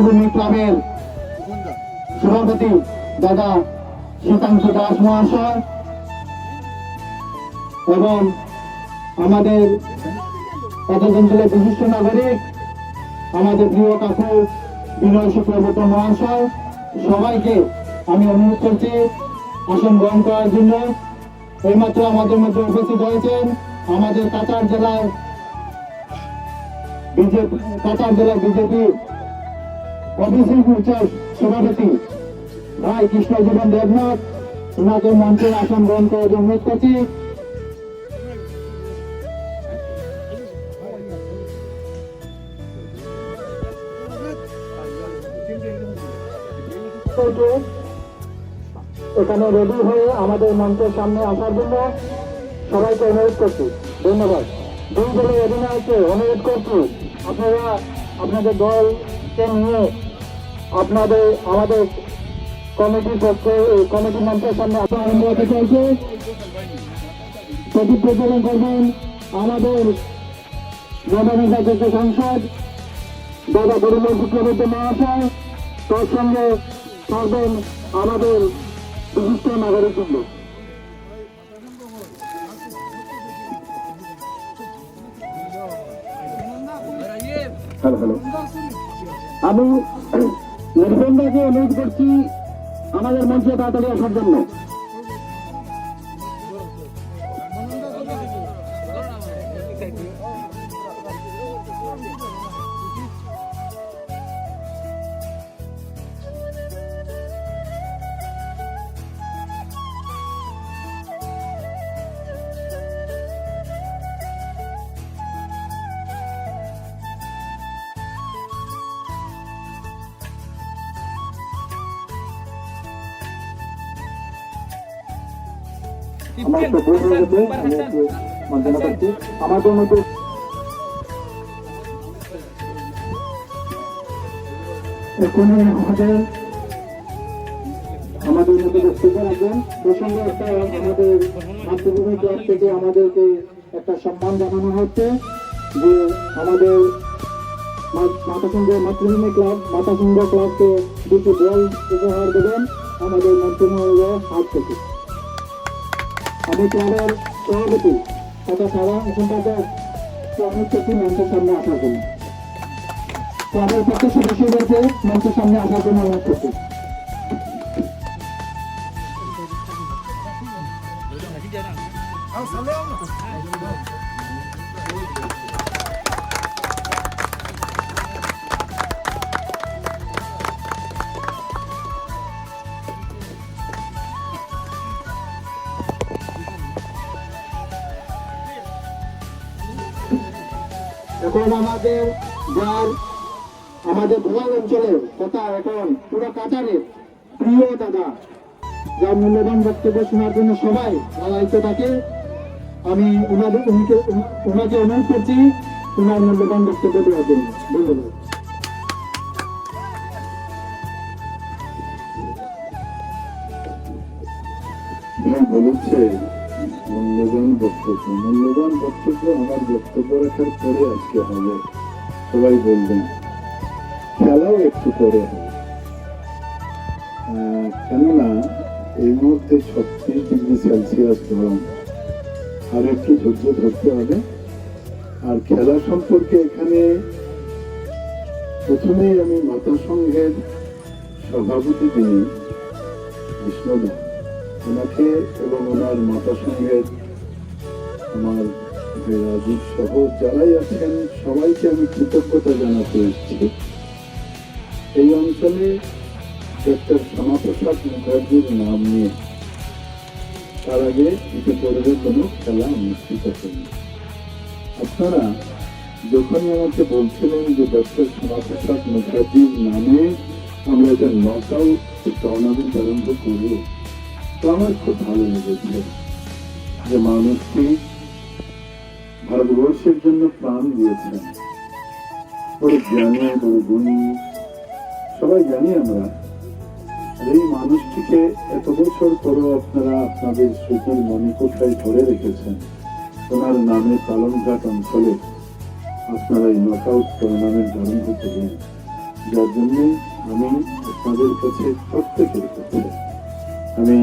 ক্লাবের সভাপতি দাদা শীতাংশু দাস মহাশয় এবং আমাদের অঞ্চলের বিশিষ্ট নাগরিক, আমাদের প্রিয় কাকু বিনয় শুক্রবর্ত মহাশয়, সবাইকে আমি অনুরোধ করছি আসন গ্রহণ করার জন্য। এইমাত্র আমাদের মধ্যে উপস্থিত হয়েছেন আমাদের কাচার জেলার বিজেপি কাচার জেলার বিজেপি ওবিসি মোর্চার সভাপতি ভাই কৃষ্ণ জীবন দেবনাথ, ওনাকে মঞ্চে আসন গ্রহণ করার জন্য অনুরোধ করছি। এখানে রেডি হয়ে আমাদের মঞ্চের সামনে আসার জন্য সবাইকে অনুরোধ করছি। ধন্যবাদ। দুই দলের অধিনায়ককে অনুরোধ করছি। আপনারা আপনাদের দলকে নিয়ে আপনাদের, আমাদের কমিটির পক্ষে কমিটি মঞ্চের সামনে আরম্ভ হতে চলছে প্রদীপ প্রচলন করবেন আমাদের নবনির্বাচিত সংসদ, দাদা পরিমল শুক্রবর্তী মহাশয়। তার সঙ্গে থাকবেন আমাদের বিশিষ্ট নাগরিকবৃন্দ হ্যালো হ্যালো। আমি নির্বন্ধাকে অনুরোধ করছি আমাদের মঞ্চে তাড়াতাড়ি আসার জন্য। আমাদের মধ্যে এখনই আমাদের আমাদের মধ্যে বক্তব্য রাখবেন প্রসঙ্গে একটা আমাদের মাতৃভূমি ক্লাব থেকে আমাদেরকে একটা সম্মান জানানো হচ্ছে যে আমাদের মাতাসিংহ মাতৃভূমি ক্লাব, মাতাসিংহ ক্লাবকে দুটি বল উপহার দেবেন আমাদের মন্ত্রণালয়ের হাত থেকে। আমি ক্লাবের সভাপতি তথা সাধারণ সম্পাদক করছি মঞ্চের সামনে আসার জন্য। ক্লাবের পক্ষে সদস্যদেরকে মঞ্চের সামনে আসার জন্য অনুরোধ করছি। এখন আমাদের যার আমাদের ভোয়াল অঞ্চলের তথা এখন পুরো কাতারের প্রিয় দাদা, যার মূল্যবান বক্তব্য শোনার জন্য সবাই লালায়িত থাকে। আমি ওনাদের উনিকে ওনাকে অনুরোধ করছি ওনার মূল্যবান বক্তব্য দেওয়ার জন্য। ধন্যবাদ। ভাই বলেছে মূল্যবান বক্তব্য। মূল্যবান বক্তব্য আমার বক্তব্য রাখার পরে আজকে হবে। সবাই বলবেন, খেলাও একটু পরে হবে। কেননা এই মুহূর্তে ছত্রিশ ডিগ্রি সেলসিয়াস গরম আর একটু ধৈর্য ধরতে হবে। আর খেলা সম্পর্কে এখানে প্রথমেই আমি মাতা সংঘের সভাপতি যিনি, বিষ্ণুদা, ওনাকে এবং ওনার মাতা সঙ্গের আমার রাজীব সহ যারাই আছেন, সবাইকে আমি কৃতজ্ঞতা জানাতে এসেছি। এই অঞ্চলে ডক্টর শ্যামাপ্রসাদ মুখার্জির নাম নিয়ে তার আগে ইতিপূর্বে কোনো খেলা অনুষ্ঠিত হয়নি। আপনারা যখনই আমাকে বলছিলেন যে ডক্টর শ্যামাপ্রসাদ মুখার্জির নামে আমরা একটা নক আউট টুর্নামেন্ট আরম্ভ করব, তো আমার খুব ভালো লেগেছে যে মানুষটি ভারতবর্ষের জন্য প্রাণ দিয়েছেন বড় জ্ঞানী, বড় গুণী, সবাই জানি আমরা। এই মানুষটিকে এত বছর পরেও আপনারা আপনাদের সুখের কোথায় ধরে রেখেছেন। ওনার নামে পালনঘাট অঞ্চলে আপনারা এই নকআউট টুর্নামেন্ট আরম্ভ করলেন। যার জন্য আমি আপনাদের কাছে প্রত্যেকের কাছে আমি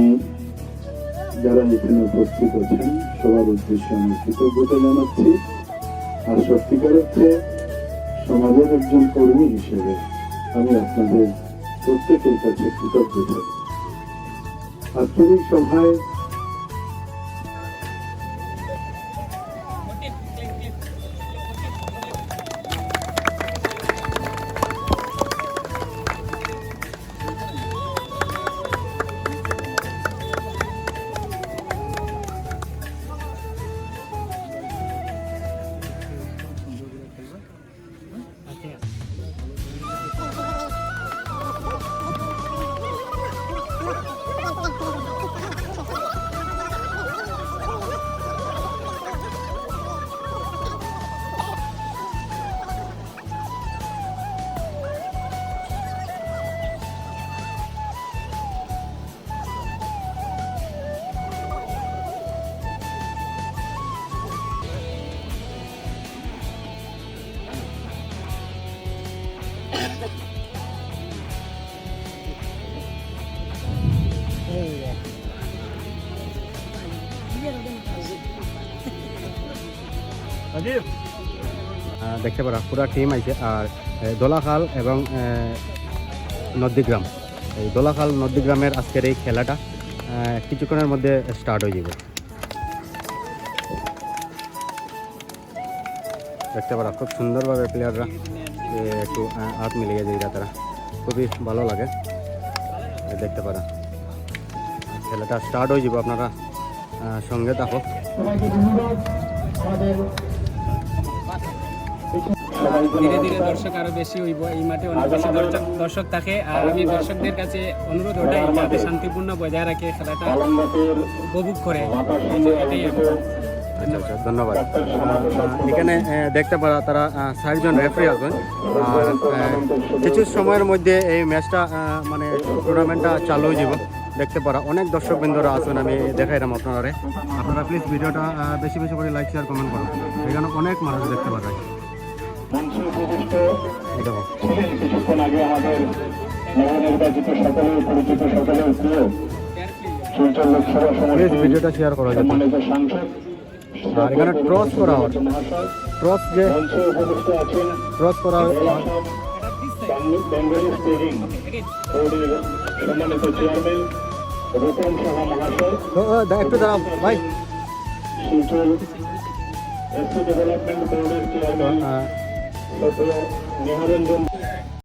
যারা এখানে উপস্থিত আছেন সবার উদ্দেশ্যে আমি কৃতজ্ঞতা জানাচ্ছি আর সত্যিকার হচ্ছে সমাজের একজন কর্মী হিসেবে আমি আপনাদের প্রত্যেকের কাছে কৃতজ্ঞ থাকি আন্তরিক সভায় Ha ha ha! দেখতে পারা পুরা টিম আছে আর দোলাখাল এবং নদীগ্রাম। এই দোলাখাল নদীগ্রামের আজকের এই খেলাটা কিছুক্ষণের মধ্যে স্টার্ট হয়ে যাবে। দেখতে পারা খুব সুন্দরভাবে প্লেয়াররা একটু হাত মিলিয়ে যায় তারা। খুবই ভালো লাগে। দেখতে পারা। খেলাটা স্টার্ট হয়ে যাবে আপনারা সঙ্গে থাকো। আমাদের ধীরে ধীরে দর্শক আরও বেশি হইব এই মাঠে অনেক বেশি দর্শক থাকে। আর আমি দর্শকদের কাছে অনুরোধ ওটাই যাতে শান্তিপূর্ণ বজায় রাখে খেলাটা, উপভোগ করে। আচ্ছা আচ্ছা ধন্যবাদ। এখানে দেখতে পারা তারা ষাটজন রেফারি আছেন। আর কিছু সময়ের মধ্যে এই ম্যাচটা মানে টুর্নামেন্টটা চালু হয়ে যাব। দেখতে পারা অনেক দর্শক বিন্দুরা আছেন, আমি দেখাইলাম আপনারা। আপনারা প্লিজ ভিডিওটা বেশি বেশি করে লাইক শেয়ার কমেন্ট করুন। এখানে অনেক মানুষ দেখতে পারা ছিলেন কিছুক্ষণ আগে আমাদের নবনির্বাচিত সকলের পরিচিত সকলের প্রিয় শিলচর লোকসভা সমষ্টির ভিডিওটা শেয়ার করা যাবে সম্মানিত সাংসদ আর এখানে ট্রস করা হয়। ট্রস যে মঞ্চে আছেন ট্রস করা হয়। বেঙ্গলি স্পিকিং সম্মানিত চেয়ারম্যান রূপম সাহা মহাশয়। ও, ও, দা- একটু দাঁড়াও ভাই। শিলচর এসসি ডেভেলপমেন্ট বোর্ডের চেয়ারম্যান ডক্টর নিহারঞ্জন